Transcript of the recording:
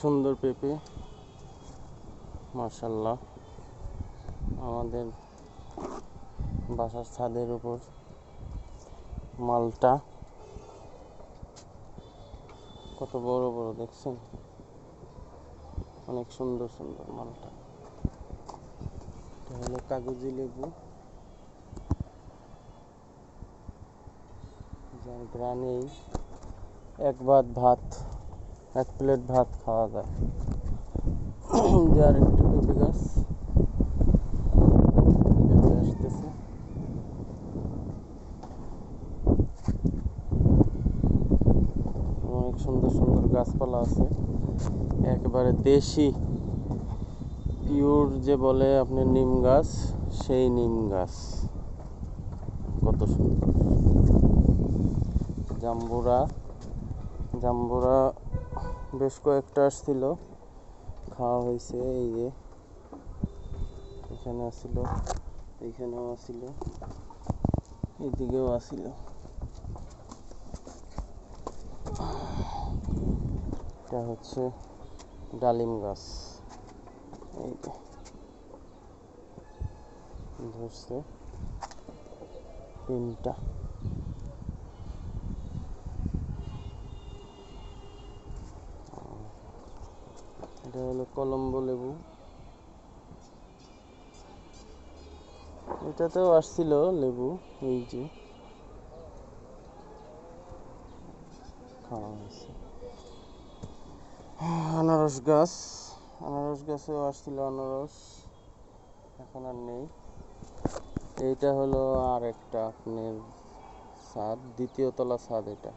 সুন্দর পেঁপে। মার্শাল্লাহ আমাদের বাসার ছাদের উপর মালটা। কত বড় বড়, দেখছেন? অনেক সুন্দর সুন্দর মালটা। এটা হলো কাগজি লেবু। যার গ্রানেই এক ভাত ভাত। এক প্লেট ভাত খাওয়া যায়। যার একটু পেঁপে গাছ পেঁপে আসতেছে। অনেক সুন্দর সুন্দর গাছপালা আছে। একেবারে দেশি। পিওর যে বলে আপনি নিম গাছ, সেই নিম গাছ। কত সুন্দর। জাম্বুরা। জাম্বুরা বেশ কয়েকটা আসছিল। খাওয়া হয়েছে, এই যে। এখানে আসছিল, এইখানেও আসছিল, এদিকেও আসছিল। এটা হচ্ছে ডালিম গাছ। এই ধরছে। তিনটা। এটা হলো কলম্বো লেবু। এটাতেও আসছিল লেবু, এই যে। আনারস গাছ, আনারস গাছেও আসছিল আনারস। এখন আর নেই। এইটা হলো আর একটা আপনার ছাদ দ্বিতীয় তলা ছাদ এটা।